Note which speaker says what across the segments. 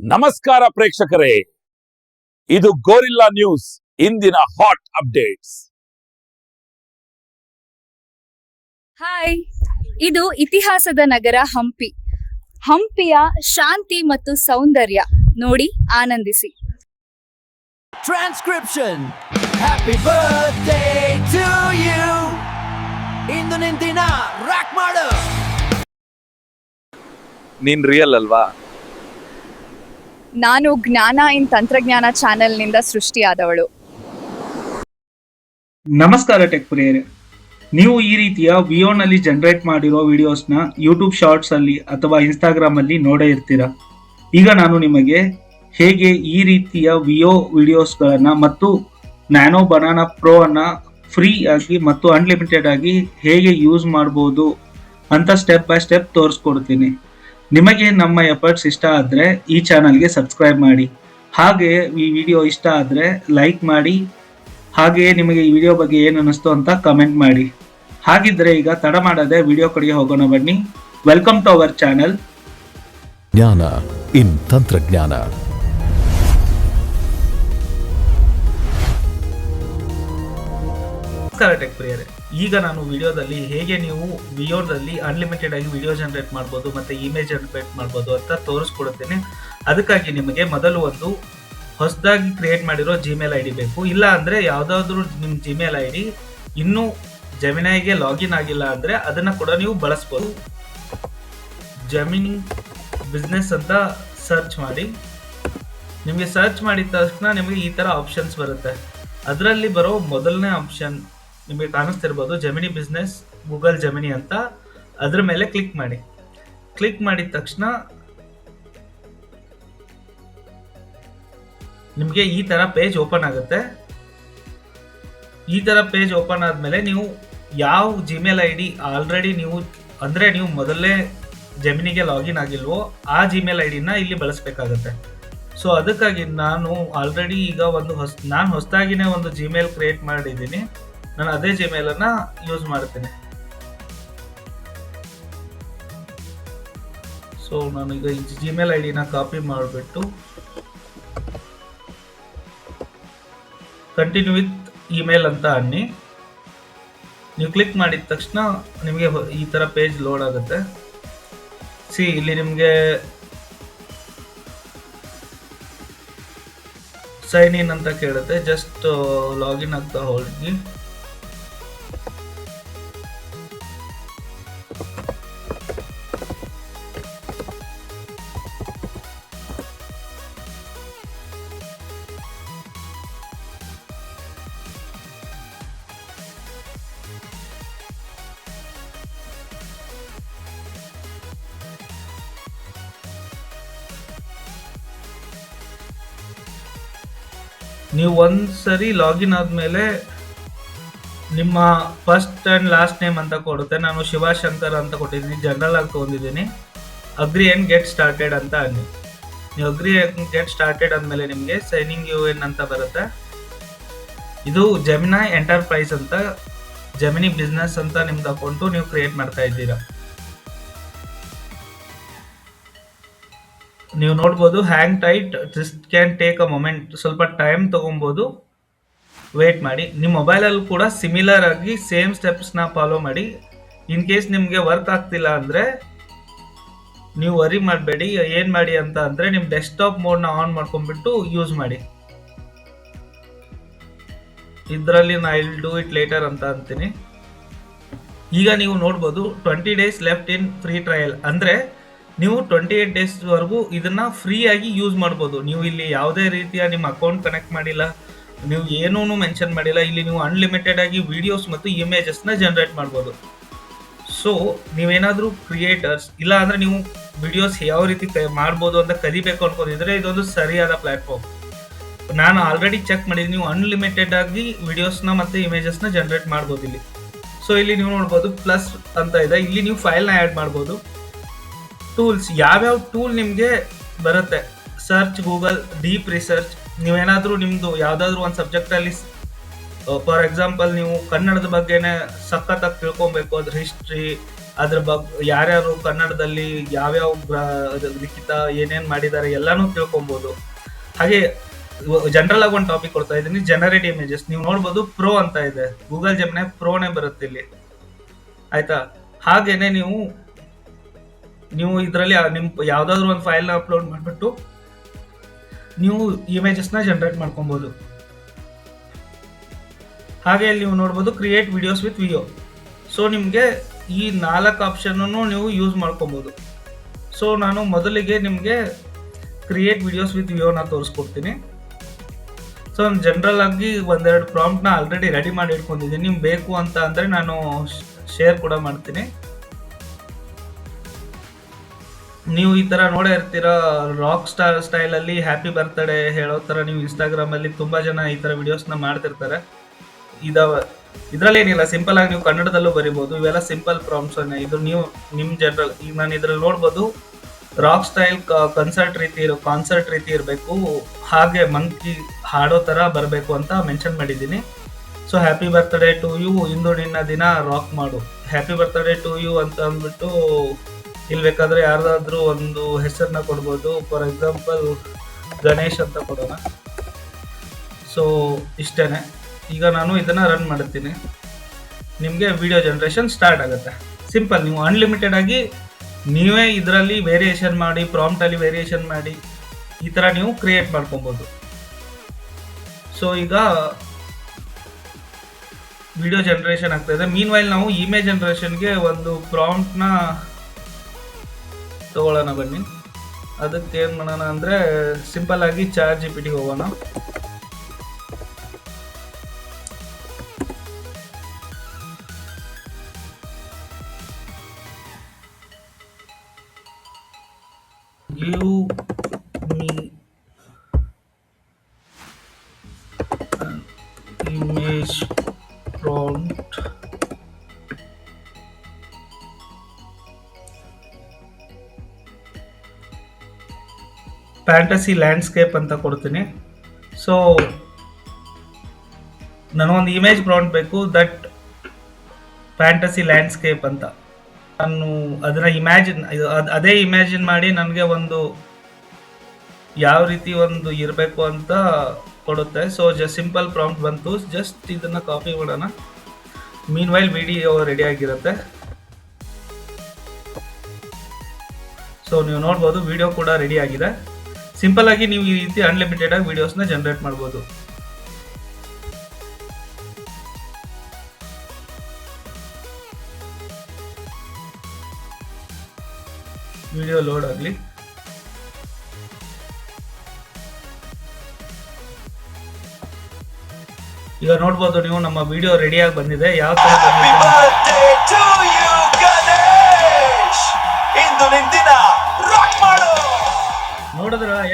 Speaker 1: ನಮಸ್ಕಾರ ಪ್ರೇಕ್ಷಕರೇ. ಇದು ಗೋರಿಲ್ಲಾ ನ್ಯೂಸ್ ಇಂದಿನ ಹಾಟ್ ಅಪ್ಡೇಟ್ಸ್
Speaker 2: ಹಾಯ್ ಇದು ಇತಿಹಾಸದ ನಗರ ಹಂಪಿ. ಹಂಪಿಯ ಶಾಂತಿ ಮತ್ತು ಸೌಂದರ್ಯ ನೋಡಿ ಆನಂದಿಸಿ.
Speaker 3: Transcription happy birthday to you ಇಂದು ನಿನ್ ದಿನ ರಾಕ್ ಮಾಡು.
Speaker 4: ನೀನ್ ರಿಯಲ್ ಅಲ್ವಾ?
Speaker 2: ನಾನು ಜ್ಞಾನ ಇನ್ ತಂತ್ರಜ್ಞಾನ ಚಾನೆಲ್ನಿಂದ ಸೃಷ್ಟಿಯಾದವಳು.
Speaker 5: ನಮಸ್ಕಾರ ಟೆಕ್ ಪ್ರಿಯರೇ ನೀವು ಈ ರೀತಿಯ ವಿಯೋನಲ್ಲಿ ಜನರೇಟ್ ಮಾಡಿರೋ ವಿಡಿಯೋಸ್ನ ಯೂಟ್ಯೂಬ್ ಶಾರ್ಟ್ಸ್ ಅಲ್ಲಿ ಅಥವಾ ಇನ್ಸ್ಟಾಗ್ರಾಮ್ ಅಲ್ಲಿ ನೋಡೇ ಇರ್ತೀರಾ? ಈಗ ನಾನು ನಿಮಗೆ ಹೇಗೆ ಈ ರೀತಿಯ ವಿಯೋ ವಿಡಿಯೋಸ್ಗಳನ್ನು ಮತ್ತು ನ್ಯಾನೋ ಬನಾನಾ ಪ್ರೋ ಅನ್ನ ಫ್ರೀ ಆಗಿ ಮತ್ತು ಅನ್ಲಿಮಿಟೆಡ್ ಆಗಿ ಹೇಗೆ ಯೂಸ್ ಮಾಡ್ಬೋದು ಅಂತ ಸ್ಟೆಪ್ ಬೈ ಸ್ಟೆಪ್ ತೋರಿಸ್ಕೊಡ್ತೀನಿ. ನಿಮಗೆ ನಮ್ಮ ಎಫರ್ಟ್ಸ್ ಇಷ್ಟ ಆದರೆ ಈ ಚಾನಲ್ಗೆ ಸಬ್ಸ್ಕ್ರೈಬ್ ಮಾಡಿ. ಹಾಗೆ ಈ ವಿಡಿಯೋ ಇಷ್ಟ ಆದರೆ ಲೈಕ್ ಮಾಡಿ. ಹಾಗೆಯೇ ನಿಮಗೆ ಈ ವಿಡಿಯೋ ಬಗ್ಗೆ ಏನು ಅನ್ನಿಸ್ತು ಅಂತ ಕಮೆಂಟ್ ಮಾಡಿ. ಹಾಗಿದ್ರೆ ಈಗ ತಡ ಮಾಡದೆ ವಿಡಿಯೋ ಕಡೆಗೆ ಹೋಗೋಣ ಬನ್ನಿ. ವೆಲ್ಕಮ್ ಟು ಅವರ್ ಚಾನೆಲ್
Speaker 6: ಜ್ಞಾನ ಇನ್ ತಂತ್ರಜ್ಞಾನ.
Speaker 5: ನಮಸ್ಕಾರ ಟೆಕ್ ಪ್ರಿಯರೇ. ಈಗ ನಾನು ವಿಡಿಯೋದಲ್ಲಿ ಹೇಗೆ ನೀವು ವಿಯೋದಲ್ಲಿ ಅನ್ಲಿಮಿಟೆಡ್ ಆಗಿ ವಿಡಿಯೋ ಜನರೇಟ್ ಮಾಡ್ಬೋದು ಮತ್ತೆ ಇಮೇಜ್ ಜನರೇಟ್ ಮಾಡ್ಬೋದು ಅಂತ ತೋರಿಸ್ಕೊಡುತ್ತೇನೆ. ಅದಕ್ಕಾಗಿ ನಿಮಗೆ ಮೊದಲು ಒಂದು ಹೊಸದಾಗಿ ಕ್ರಿಯೇಟ್ ಮಾಡಿರೋ ಜಿಮೇಲ್ ಐ ಡಿ ಬೇಕು. ಇಲ್ಲ ಅಂದರೆ ಯಾವುದಾದ್ರೂ ನಿಮ್ಮ ಜಿಮೇಲ್ ಐ ಡಿ ಇನ್ನೂ ಜಮಿನಾಯಿಗೆ ಲಾಗಿನ್ ಆಗಿಲ್ಲ ಅಂದರೆ ಅದನ್ನು ಕೂಡ ನೀವು ಬಳಸ್ಬೋದು. ಜಮಿನಿ ಬಿಸ್ನೆಸ್ ಅಂತ ಸರ್ಚ್ ಮಾಡಿ. ನಿಮಗೆ ಸರ್ಚ್ ಮಾಡಿದ ತಕ್ಷಣ ನಿಮಗೆ ಈ ಥರ ಆಪ್ಷನ್ಸ್ ಬರುತ್ತೆ. ಅದರಲ್ಲಿ ಬರೋ ಮೊದಲನೇ ಆಪ್ಷನ್ ನಿಮಗೆ ಕಾಣಿಸ್ತಿರ್ಬೋದು ಜಮಿನಿ ಬಿಸ್ನೆಸ್ ಗೂಗಲ್ ಜಮಿನಿ ಅಂತ. ಅದ್ರ ಮೇಲೆ ಕ್ಲಿಕ್ ಮಾಡಿ. ಕ್ಲಿಕ್ ಮಾಡಿದ ತಕ್ಷಣ ನಿಮಗೆ ಈ ಥರ ಪೇಜ್ ಓಪನ್ ಆಗುತ್ತೆ. ಈ ಥರ ಪೇಜ್ ಓಪನ್ ಆದಮೇಲೆ ನೀವು ಯಾವ ಜಿಮೇಲ್ ಐ ಡಿ ಆಲ್ರೆಡಿ ನೀವು, ಅಂದರೆ ನೀವು ಮೊದಲೇ ಜಮಿನಿಗೆ ಲಾಗಿನ್ ಆಗಿಲ್ವೋ, ಆ ಜಿಮೇಲ್ ಐ ಡಿನ ಇಲ್ಲಿ ಬಳಸಬೇಕಾಗತ್ತೆ. ಸೊ ಅದಕ್ಕಾಗಿ ನಾನು ಆಲ್ರೆಡಿ ಈಗ ಒಂದು ಹೊಸ, ನಾನು ಹೊಸದಾಗಿನೇ ಒಂದು ಜಿಮೇಲ್ ಕ್ರಿಯೇಟ್ ಮಾಡಿದ್ದೀನಿ. ನಾನು ಅದೇ ಜಿಮೇಲನ್ನು ಯೂಸ್ ಮಾಡ್ತೇನೆ. ಸೊ ನಾನೀಗ ಈ ಜಿಮೇಲ್ ಐ ಡಿನ ಕಾಪಿ ಮಾಡಿಬಿಟ್ಟು ಕಂಟಿನ್ಯೂ ವಿತ್ ಇಮೇಲ್ ಅಂತ ಅನ್ನಿ. ನೀವು ಕ್ಲಿಕ್ ಮಾಡಿದ ತಕ್ಷಣ ನಿಮಗೆ ಈ ಥರ ಪೇಜ್ ಲೋಡ್ ಆಗುತ್ತೆ. ಸಿ ಇಲ್ಲಿ ನಿಮಗೆ ಸೈನ್ ಇನ್ ಅಂತ ಕೇಳುತ್ತೆ. ಜಸ್ಟ್ ಲಾಗಿನ್ ಆಗ್ತಾ ಹೋಗಿ. ನೀವು ಒಂದು ಸರಿ ಲಾಗಿನ್ ಆದಮೇಲೆ ನಿಮ್ಮ ಫಸ್ಟ್ ಆ್ಯಂಡ್ ಲಾಸ್ಟ್ ನೇಮ್ ಅಂತ ಕೊಡುತ್ತೆ. ನಾನು ಶಿವಶಂಕರ್ ಅಂತ ಕೊಟ್ಟಿದ್ದೀನಿ. ಜನರಲ್ ಆಗಿ ತೊಗೊಂಡಿದ್ದೀನಿ. ಅಗ್ರಿ ಆ್ಯಂಡ್ ಗೆಟ್ ಸ್ಟಾರ್ಟೆಡ್ ಅಂತ ಅನ್ನಿ ನೀವು ಅಗ್ರಿ ಆ್ಯಂಡ್ ಗೆಟ್ ಸ್ಟಾರ್ಟೆಡ್ ಅಂದಮೇಲೆ ನಿಮಗೆ ಸೈನಿಂಗ್ ಯು ಎನ್ ಅಂತ ಬರುತ್ತೆ. ಇದು ಜಮಿನಾ ಎಂಟರ್ಪ್ರೈಸ್ ಅಂತ ಜಮಿನಿ ಬಿಸ್ನೆಸ್ ಅಂತ ನಿಮ್ದು ಅಕೌಂಟು ನೀವು ಕ್ರಿಯೇಟ್ ಮಾಡ್ತಾ ಇದ್ದೀರಾ. ನೀವು ನೋಡ್ಬೋದು hang tight just can take a moment ಸ್ವಲ್ಪ ಟೈಮ್ ತೊಗೊಬೋದು. ವೇಟ್ ಮಾಡಿ. ನಿಮ್ಮ ಮೊಬೈಲಲ್ಲಿ ಕೂಡ ಸಿಮಿಲರ್ ಆಗಿ ಸೇಮ್ ಸ್ಟೆಪ್ಸ್ನ ಫಾಲೋ ಮಾಡಿ. ಇನ್ ಕೇಸ್ ನಿಮಗೆ ವರ್ಕ್ ಆಗ್ತಿಲ್ಲ ಅಂದರೆ, ನೀವು ವರಿ ಮಾಡಬೇಡಿ. ಏನು ಮಾಡಿ ಅಂತ ಅಂದರೆ ನಿಮ್ಮ ಡೆಸ್ಕ್ಟಾಪ್ ಮೋಡ್ನ ಆನ್ ಮಾಡ್ಕೊಂಡ್ಬಿಟ್ಟು ಯೂಸ್ ಮಾಡಿ. ಇದರಲ್ಲಿ ನಾ ಇಲ್ ಡೂ ಇಟ್ ಲೇಟರ್ ಅಂತ ಅಂತೀನಿ. ಈಗ ನೀವು ನೋಡ್ಬೋದು twenty days left in free trial ಅಂದರೆ ನೀವು ಟ್ವೆಂಟಿ ಏಟ್ ಡೇಸ್ವರೆಗೂ ಇದನ್ನ ಫ್ರೀಯಾಗಿ ಯೂಸ್ ಮಾಡ್ಬೋದು. ನೀವು ಇಲ್ಲಿ ಯಾವುದೇ ರೀತಿಯ ನಿಮ್ಮ ಅಕೌಂಟ್ ಕನೆಕ್ಟ್ ಮಾಡಿಲ್ಲ, ನೀವು ಏನೂ ಮೆನ್ಷನ್ ಮಾಡಿಲ್ಲ, ಇಲ್ಲಿ ನೀವು ಅನ್ಲಿಮಿಟೆಡ್ ಆಗಿ ವಿಡಿಯೋಸ್ ಮತ್ತು ಇಮೇಜಸ್ನ ಜನರೇಟ್ ಮಾಡ್ಬೋದು. ಸೊ ನೀವೇನಾದರೂ ಕ್ರಿಯೇಟರ್ಸ್ ಇಲ್ಲ ಅಂದರೆ ನೀವು ವಿಡಿಯೋಸ್ ಯಾವ ರೀತಿ ಮಾಡ್ಬೋದು ಅಂತ ಕಲಿಬೇಕು ಅನ್ಕೊಂಡಿದ್ರೆ ಇದೊಂದು ಸರಿಯಾದ ಪ್ಲ್ಯಾಟ್ಫಾರ್ಮ್ ನಾನು ಆಲ್ರೆಡಿ ಚೆಕ್ ಮಾಡಿದ್ದೀನಿ, ನೀವು ಅನ್ಲಿಮಿಟೆಡ್ ಆಗಿ ವಿಡಿಯೋಸ್ನ ಮತ್ತು ಇಮೇಜಸ್ನ ಜನರೇಟ್ ಮಾಡ್ಬೋದು ಇಲ್ಲಿ. ಸೊ ಇಲ್ಲಿ ನೀವು ನೋಡ್ಬೋದು ಪ್ಲಸ್ ಅಂತ ಇದೆ. ಇಲ್ಲಿ ನೀವು ಫೈಲ್ನ ಆ್ಯಡ್ ಮಾಡ್ಬೋದು. ಟೂಲ್ಸ್ ಯಾವ್ಯಾವ ಟೂಲ್ ನಿಮಗೆ ಬರುತ್ತೆ? ಸರ್ಚ್ ಗೂಗಲ್ ಡೀಪ್ ರಿಸರ್ಚ್ ನೀವೇನಾದರೂ ನಿಮ್ಮದು ಯಾವುದಾದ್ರೂ ಒಂದು ಸಬ್ಜೆಕ್ಟಲ್ಲಿ ಫಾರ್ ಎಕ್ಸಾಂಪಲ್ ನೀವು ಕನ್ನಡದ ಬಗ್ಗೆನೇ ಸಖತ್ತಾಗಿ ತಿಳ್ಕೊಬೇಕು, ಅದ್ರ ಹಿಸ್ಟ್ರಿ ಅದ್ರ ಬಗ್ಗೆ ಯಾರ್ಯಾರು ಕನ್ನಡದಲ್ಲಿ ಯಾವ್ಯಾವ ಲಿಖಿತ ಏನೇನು ಮಾಡಿದ್ದಾರೆ ಎಲ್ಲಾನು ತಿಳ್ಕೊಬಹುದು ಹಾಗೆ ಜನರಲ್ ಆಗಿ ಒಂದು ಟಾಪಿಕ್ ಕೊಡ್ತಾ ಇದ್ದೀನಿ ಜನರೇಟ್ ಇಮೇಜಸ್ ನೀವು ನೋಡ್ಬೋದು ಪ್ರೋ ಅಂತ ಇದೆ. ಗೂಗಲ್ ಜಮ್ನೆ ಪ್ರೋನೇ ಬರುತ್ತೆ ಇಲ್ಲಿ ಆಯ್ತಾ? ಹಾಗೇನೆ ನೀವು ನೀವು ಇದರಲ್ಲಿ ನಿಮ್ಮ ಯಾವುದಾದ್ರೂ ಒಂದು ಫೈಲ್ನ ಅಪ್ಲೋಡ್ ಮಾಡಿಬಿಟ್ಟು ನೀವು ಇಮೇಜಸ್ನ ಜನರೇಟ್ ಮಾಡ್ಕೊಬೋದು. ಹಾಗೆ ಅಲ್ಲಿ ನೀವು ನೋಡ್ಬೋದು create videos with Veo so ನಿಮಗೆ ಈ ನಾಲ್ಕು ಆಪ್ಷನನ್ನು ನೀವು ಯೂಸ್ ಮಾಡ್ಕೊಬೋದು. ಸೊ ನಾನು ಮೊದಲಿಗೆ ನಿಮಗೆ ಕ್ರಿಯೇಟ್ ವಿಡಿಯೋಸ್ ವಿತ್ ವಿಯೋನ ತೋರಿಸ್ಕೊಡ್ತೀನಿ. ಸೊ ಜನ್ರಲ್ ಆಗಿ ಒಂದೆರಡು ಪ್ರಾಂಪ್ಟ್ನ ಆಲ್ರೆಡಿ ರೆಡಿ ಮಾಡಿ ಇಟ್ಕೊಂಡಿದ್ದೀನಿ. ನಿಮ್ಗೆ ಬೇಕು ಅಂತ ಅಂದರೆ ನಾನು ಶೇರ್ ಕೂಡ ಮಾಡ್ತೀನಿ. ನೀವು ಈ ತರ ನೋಡೇ ಇರ್ತೀರ ರಾಕ್ ಸ್ಟಾರ್ ಸ್ಟೈಲ್ ಅಲ್ಲಿ ಹ್ಯಾಪಿ ಬರ್ತ್ಡೇ ಹೇಳೋ ತರ ನೀವು ಇನ್ಸ್ಟಾಗ್ರಾಮ್ ಅಲ್ಲಿ ತುಂಬಾ ಜನ ಈ ತರ ವಿಡಿಯೋಸ್ನ ಮಾಡ್ತಿರ್ತಾರೆ. ಇದಾವ, ಇದ್ರಲ್ಲಿ ಏನಿಲ್ಲ ಸಿಂಪಲ್ ಆಗಿ ನೀವು ಕನ್ನಡದಲ್ಲೂ ಬರಿಬಹುದು ಇವೆಲ್ಲ ಸಿಂಪಲ್ ಪ್ರಾಂಪ್ಟ್ಸ್ ಇದು ನೀವು, ನಿಮ್ ಜನರಲ್ ಈಗ ನಾನು ಇದ್ರಲ್ಲಿ ನೋಡ್ಬೋದು ರಾಕ್ ಸ್ಟೈಲ್ ಕನ್ಸರ್ಟ್ ರೀತಿ ಇರೋ ಕಾನ್ಸರ್ಟ್ ರೀತಿ ಇರಬೇಕು, ಹಾಗೆ ಮಂಕಿ ಹಾಡೋ ತರ ಬರಬೇಕು ಅಂತ ಮೆನ್ಷನ್ ಮಾಡಿದ್ದೀನಿ. So happy birthday to you ಇಂದು ನಿನ್ನ ದಿನ ರಾಕ್ ಮಾಡು. ಹ್ಯಾಪಿ ಬರ್ತ್ಡೇ ಟು ಯು ಅಂತ ಅಂದ್ಬಿಟ್ಟು ಇಲ್ಲಿ ಬೇಕಾದ್ರೆ ಯಾರ್ದಾದ್ರೂ ಒಂದು ಹೆಸರನ್ನ ಕೊಡ್ಬೋದು. ಫಾರ್ ಎಕ್ಸಾಂಪಲ್ ಗಣೇಶ್ ಅಂತ ಕೊಡೋಣ. ಸೊ ಇಷ್ಟೇ ಈಗ ನಾನು ಇದನ್ನ ರನ್ ಮಾಡ್ತೀನಿ. ನಿಮಗೆ ವಿಡಿಯೋ ಜನ್ರೇಷನ್ ಸ್ಟಾರ್ಟ್ ಆಗುತ್ತೆ. ಸಿಂಪಲ್ ನೀವು ಅನ್ಲಿಮಿಟೆಡ್ ಆಗಿ ನೀವೇ ಇದರಲ್ಲಿ ವೇರಿಯೇಷನ್ ಮಾಡಿ ಪ್ರಾಂಪ್ಟಲ್ಲಿ ವೇರಿಯೇಷನ್ ಮಾಡಿ, ಈ ಥರ ನೀವು ಕ್ರಿಯೇಟ್ ಮಾಡ್ಕೊಬೋದು. ಸೊ ಈಗ ವಿಡಿಯೋ ಜನ್ರೇಷನ್ ಆಗ್ತಾ ಇದೆ. ಮೀನ್ ವೈಲ್ ನಾವು ಇಮೇಜ್ ಜನ್ರೇಷನ್ಗೆ ಒಂದು ಪ್ರಾಂಪ್ಟ್ನ ತಗೊಳ್ಳೋಣ ಬನ್ನಿ. ಅದಕ್ಕೆ ಏನು ಮಾಡೋಣ ಅಂದರೆ ಸಿಂಪಲ್ ಆಗಿ ಚಾರ್ಜ್ ಜಿ ಪಿ ಹೋಗೋಣ. ಫ್ಯಾಂಟಸಿ ಲ್ಯಾಂಡ್ಸ್ಕೇಪ್ ಅಂತ ಕೊಡ್ತೀನಿ. ಸೊ ನನಗೊಂದು ಇಮೇಜ್ ಗ್ರೌಂಡ್ ಬೇಕು ದಟ್ ಫ್ಯಾಂಟಸಿ ಲ್ಯಾಂಡ್ಸ್ಕೇಪ್ ಅಂತ. ನಾನು ಅದನ್ನ ಇಮ್ಯಾಜಿನ್ ಅದೇ ಇಮ್ಯಾಜಿನ್ ಮಾಡಿ ನನಗೆ ಒಂದು ಯಾವ ರೀತಿ ಒಂದು ಇರಬೇಕು ಅಂತ ಕೊಡುತ್ತೆ. ಸೊ ಜಸ್ಟ್ ಸಿಂಪಲ್ ಪ್ರಾಂಪ್ಟ್ ಬಂತು. ಜಸ್ಟ್ ಇದನ್ನು ಕಾಪಿ ಮಾಡೋಣ. ಮೀನ್ ವೈಲ್ ವಿಡಿಯೋ ರೆಡಿ ಆಗಿರುತ್ತೆ. ಸೊ ನೀವು ನೋಡ್ಬೋದು ವಿಡಿಯೋ ಕೂಡ ರೆಡಿ ಆಗಿದೆ. ಸಿಂಪಲ್ ಆಗಿ ನೀವು ಈ ರೀತಿ ಅನ್ಲಿಮಿಟೆಡ್ ಆಗಿ ವಿಡಿಯೋಸ್ನ ಜನರೇಟ್ ಮಾಡ್ಬೋದು. ವಿಡಿಯೋ ಲೋಡ್ ಆಗಲಿ. ಈಗ ನೋಡ್ಬೋದು ನೀವು ನಮ್ಮ ವಿಡಿಯೋ ರೆಡಿಯಾಗಿ ಬಂದಿದೆ. ಯಾವ ತರ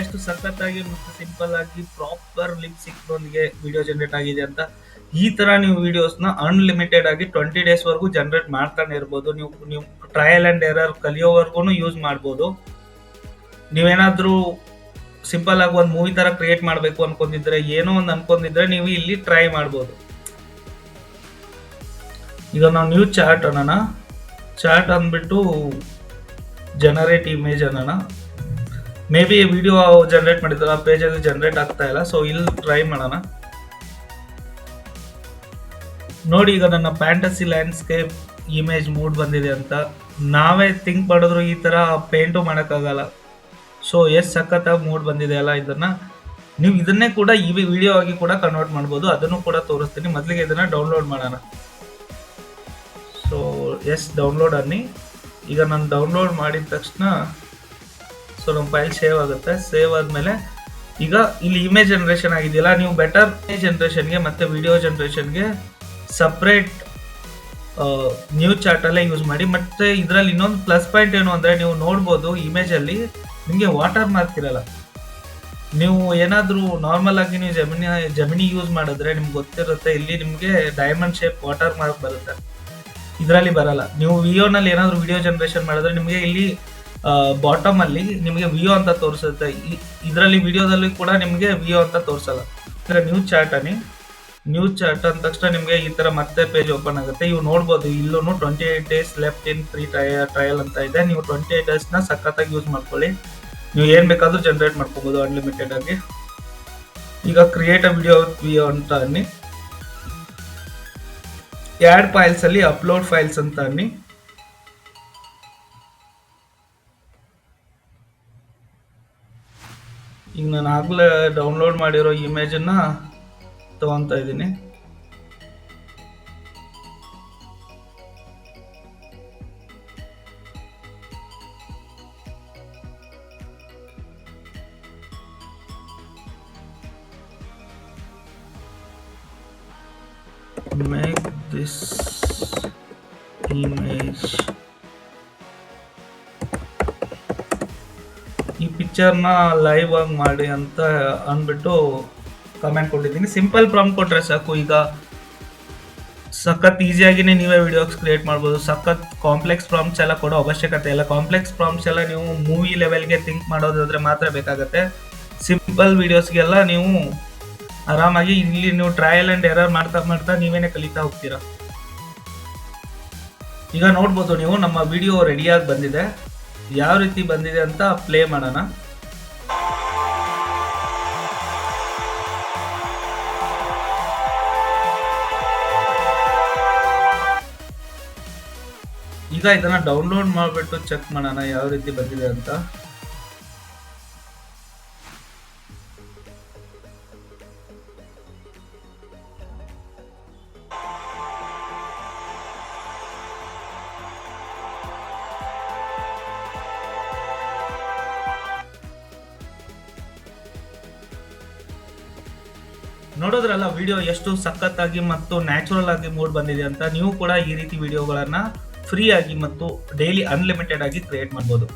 Speaker 5: ಎಷ್ಟು ಸಖತ್ತಾಗಿ ಮತ್ತು ಸಿಂಪಲ್ ಆಗಿ ಪ್ರಾಪರ್ ಲಿಪ್ಸಿಕ್ ನೊಂದಿಗೆ ವಿಡಿಯೋ ಜನರೇಟ್ ಆಗಿದೆ ಅಂತ, ಈ ತರ ನೀವು ವಿಡಿಯೋಸ್ನ ಅನ್ಲಿಮಿಟೆಡ್ ಆಗಿ ಟ್ವೆಂಟಿ ಡೇಸ್ ವರೆಗೂ ಜನರೇಟ್ ಮಾಡ್ತಾನೆ ಇರ್ಬೋದು. ನೀವು ನೀವು ಟ್ರಯಲ್ ಅಂಡ್ ಎರರ್ ಕಲಿಯೋವರೆಗೂ ಯೂಸ್ ಮಾಡ್ಬೋದು. ನೀವೇನಾದ್ರೂ ಸಿಂಪಲ್ ಆಗಿ ಒಂದು ಮೂವಿ ತರ ಕ್ರಿಯೇಟ್ ಮಾಡಬೇಕು ಅನ್ಕೊಂಡಿದ್ರೆ, ಏನೋ ಒಂದು ಅನ್ಕೊಂಡಿದ್ರೆ ನೀವು ಇಲ್ಲಿ ಟ್ರೈ ಮಾಡ್ಬೋದು. ಈಗ ನಾವು ನ್ಯೂ ಚಾರ್ಟ್ ಅನ್ನೋಣ. ಚಾರ್ಟ್ ಅಂದ್ಬಿಟ್ಟು ಜನರೇಟ್ ಇಮೇಜ್ ಅನ್ನೋಣ. ಮೇ ಬಿ ವಿಡಿಯೋ ಜನರೇಟ್ ಮಾಡಿದ್ರು ಆ ಪೇಜಲ್ಲಿ ಜನರೇಟ್ ಆಗ್ತಾ ಇಲ್ಲ ಸೊ ಇಲ್ಲಿ ಟ್ರೈ ಮಾಡೋಣ. ನೋಡಿ ಈಗ ನನ್ನ ಫ್ಯಾಂಟಸಿ ಲ್ಯಾಂಡ್ಸ್ಕೇಪ್ ಇಮೇಜ್ ಮೂಡ್ ಬಂದಿದೆ ಅಂತ. ನಾವೇ ಥಿಂಕ್ ಮಾಡಿದ್ರು ಈ ಥರ ಪೇಂಟು ಮಾಡೋಕ್ಕಾಗಲ್ಲ. ಸೊ ಎಷ್ಟು ಸಖತ್ತಾಗಿ ಮೂಡ್ ಬಂದಿದೆ ಅಲ್ಲ ಇದನ್ನು. ನೀವು ಇದನ್ನೇ ಕೂಡ ಈ ವಿಡಿಯೋ ಆಗಿ ಕೂಡ ಕನ್ವರ್ಟ್ ಮಾಡ್ಬೋದು, ಅದನ್ನು ಕೂಡ ತೋರಿಸ್ತೀನಿ. ಮೊದಲಿಗೆ ಇದನ್ನು ಡೌನ್ಲೋಡ್ ಮಾಡೋಣ. ಸೊ ಎಸ್ ಡೌನ್ಲೋಡ್ ಅನ್ನಿ. ಈಗ ನಾನು ಡೌನ್ಲೋಡ್ ಮಾಡಿದ ತಕ್ಷಣ ಸೊ ನಮ್ಮ ಫೈಲ್ ಸೇವ್ ಆಗುತ್ತೆ. ಸೇವ್ ಆದಮೇಲೆ ಈಗ ಇಲ್ಲಿ ಇಮೇಜ್ ಜನ್ರೇಷನ್ ಆಗಿದೆಯಲ್ಲ, ನೀವು ಬೆಟರ್ ಇಮೇಜ್ ಜನ್ರೇಷನ್ಗೆ ಮತ್ತು ವಿಡಿಯೋ ಜನ್ರೇಷನ್ಗೆ ಸಪ್ರೇಟ್ ನ್ಯೂ ಚಾರ್ಟಲ್ಲೇ ಯೂಸ್ ಮಾಡಿ. ಮತ್ತು ಇದರಲ್ಲಿ ಇನ್ನೊಂದು ಪ್ಲಸ್ ಪಾಯಿಂಟ್ ಏನು ಅಂದರೆ ನೀವು ನೋಡ್ಬೋದು ಇಮೇಜಲ್ಲಿ ನಿಮಗೆ ವಾಟರ್ ಮಾರ್ಕ್ ಇರಲ್ಲ. ನೀವು ಏನಾದರೂ ನಾರ್ಮಲ್ ಆಗಿ ನೀವು ಜಮಿನಿ ಜಮಿನಿ ಯೂಸ್ ಮಾಡಿದ್ರೆ ನಿಮ್ಗೆ ಗೊತ್ತಿರುತ್ತೆ, ಇಲ್ಲಿ ನಿಮಗೆ ಡೈಮಂಡ್ ಶೇಪ್ ವಾಟರ್ ಮಾರ್ಕ್ ಬರುತ್ತೆ. ಇದರಲ್ಲಿ ಬರಲ್ಲ. ನೀವು ವಿಯೋನಲ್ಲಿ ಏನಾದರೂ ವಿಡಿಯೋ ಜನ್ರೇಷನ್ ಮಾಡಿದ್ರೆ ನಿಮಗೆ ಇಲ್ಲಿ ಬಾಟಮ್ ಅಲ್ಲಿ ನಿಮಗೆ ವಿಯೋ ಅಂತ ತೋರಿಸುತ್ತೆ. ಇದರಲ್ಲಿ ವಿಡಿಯೋದಲ್ಲಿ ಕೂಡ ನಿಮಗೆ ವಿಯೋ ಅಂತ ತೋರಿಸಲ್ಲ. ಈಗ ನ್ಯೂ ಚಾಟ್ ಅನ್ನಿ ನ್ಯೂ ಚಾಟ್ ಅಂದ ತಕ್ಷಣ ನಿಮಗೆ ಈ ಥರ ಮತ್ತೆ ಪೇಜ್ ಓಪನ್ ಆಗುತ್ತೆ. ಇವು ನೋಡ್ಬೋದು ಇಲ್ಲೂ twenty eight days left in free trial ಅಂತ ಇದೆ. ನೀವು ಟ್ವೆಂಟಿ ಏಟ್ ಡೇಸ್ನ ಸಖತ್ತಾಗಿ ಯೂಸ್ ಮಾಡ್ಕೊಳ್ಳಿ. ನೀವು ಏನು ಬೇಕಾದರೂ ಜನ್ರೇಟ್ ಮಾಡ್ಕೋಬೋದು ಅನ್ಲಿಮಿಟೆಡ್ ಆಗಿ. ಈಗ ಕ್ರಿಯೇಟ್ ಅ ವಿಡಿಯೋ ವಿಯೋ ಅಂತ ಅನ್ನಿ. ಆ್ಯಡ್ ಫೈಲ್ಸಲ್ಲಿ ಅಪ್ಲೋಡ್ ಫೈಲ್ಸ್ ಅಂತ ಅನ್ನಿ. ಈಗ ನಾನು ಆಗ್ಲೇ ಡೌನ್ಲೋಡ್ ಮಾಡಿರೋ ಇಮೇಜನ್ನ ತಗೊಂತ ಇದ್ದೀನಿ. Make this image. ಪಿಕ್ಚರ್ನ ಲೈವ್ ಆಗಿ ಮಾಡಿ ಅಂತ ಅಂದ್ಬಿಟ್ಟು ಕಮೆಂಟ್ ಕೊಟ್ಟಿದ್ದೀನಿ. ಸಿಂಪಲ್ ಪ್ರಾಮ್ ಕೊಟ್ಟರೆ ಸಾಕು. ಈಗ ಸಖತ್ ಈಸಿಯಾಗಿನೇ ನೀವೇ ವಿಡಿಯೋಸ್ ಕ್ರಿಯೇಟ್ ಮಾಡ್ಬೋದು. ಸಖತ್ ಕಾಂಪ್ಲೆಕ್ಸ್ ಪ್ರಾಮ್ಸ್ ಎಲ್ಲ ಕೊಡೋ ಅವಶ್ಯಕತೆ ಇಲ್ಲ. ಕಾಂಪ್ಲೆಕ್ಸ್ ಪ್ರಾಮ್ಸ್ ಎಲ್ಲ ನೀವು ಮೂವಿ ಲೆವೆಲ್ಗೆ ಥಿಂಕ್ ಮಾಡೋದಾದ್ರೆ ಮಾತ್ರ ಬೇಕಾಗುತ್ತೆ. ಸಿಂಪಲ್ ವಿಡಿಯೋಸ್ಗೆಲ್ಲ ನೀವು ಆರಾಮಾಗಿ ಇಲ್ಲಿ ನೀವು ಟ್ರಯಲ್ ಆ್ಯಂಡ್ ಎರರ್ ಮಾಡ್ತಾ ಮಾಡ್ತಾ ನೀವೇನೆ ಕಲಿತಾ ಹೋಗ್ತೀರಾ. ಈಗ ನೋಡ್ಬೋದು ನೀವು, ನಮ್ಮ ವಿಡಿಯೋ ರೆಡಿಯಾಗಿ ಬಂದಿದೆ. ಯಾವ ರೀತಿ ಬಂದಿದೆ ಅಂತ ಪ್ಲೇ ಮಾಡೋಣ. ಈಗ ಇದನ್ನ ಡೌನ್ಲೋಡ್ ಮಾಡಿಬಿಟ್ಟು ಚೆಕ್ ಮಾಡೋಣ ಯಾವ ರೀತಿ ಬಂದಿದೆ ಅಂತ. ನೋಡೋದ್ರಲ್ಲ ವಿಡಿಯೋ ಎಷ್ಟು ಸಖತ್ತಾಗಿ ಮತ್ತು ನ್ಯಾಚುರಲ್ ಆಗಿ ಮೂಡ್ ಬಂದಿದೆ ಅಂತ ನೀವು ಕೂಡ ಈ ರೀತಿ ವಿಡಿಯೋಗಳನ್ನ ಆಗಿ ಮತ್ತು ಡೈಲಿ ಅನ್ಲಿಮಿಟೆಡ್ ಆಗಿ ಕ್ರಿಯೇಟ್ ಮಾಡ್ಬೋದು.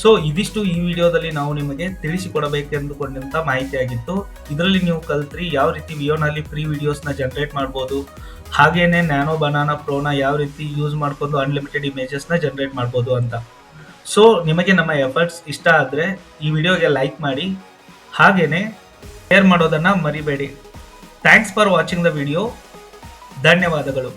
Speaker 5: ಸೊ ಇದಿಷ್ಟು ಈ ವಿಡಿಯೋದಲ್ಲಿ ನಾವು ನಿಮಗೆ ತಿಳಿಸಿಕೊಡಬೇಕೆಂದುಕೊಂಡಂತ ಮಾಹಿತಿ ಆಗಿತ್ತು. ಇದರಲ್ಲಿ ನೀವು ಕಲ್ತ್ರಿ ಯಾವ ರೀತಿ ವಿಯೋನಲ್ಲಿ ಫ್ರೀ ವಿಡಿಯೋಸ್ನ ಜನರೇಟ್ ಮಾಡ್ಬೋದು. ಹಾಗೇನೆ ನ್ಯಾನೋ ಬನಾನಾ ಪ್ರೋನ ಯಾವ ರೀತಿ ಯೂಸ್ ಮಾಡ್ಕೊಂಡು ಅನ್ಲಿಮಿಟೆಡ್ ಇಮೇಜಸ್ನ ಜನರೇಟ್ ಮಾಡ್ಬೋದು ಅಂತ. ಸೊ ನಿಮಗೆ ನಮ್ಮ ಎಫರ್ಟ್ಸ್ ಇಷ್ಟ ಆದರೆ ಈ ವಿಡಿಯೋಗೆ ಲೈಕ್ ಮಾಡಿ. ಹಾಗೇನೆ ಶೇರ್ ಮಾಡೋದನ್ನ ಮರಿಬೇಡಿ. Thanks for watching the video ಧನ್ಯವಾದಗಳು.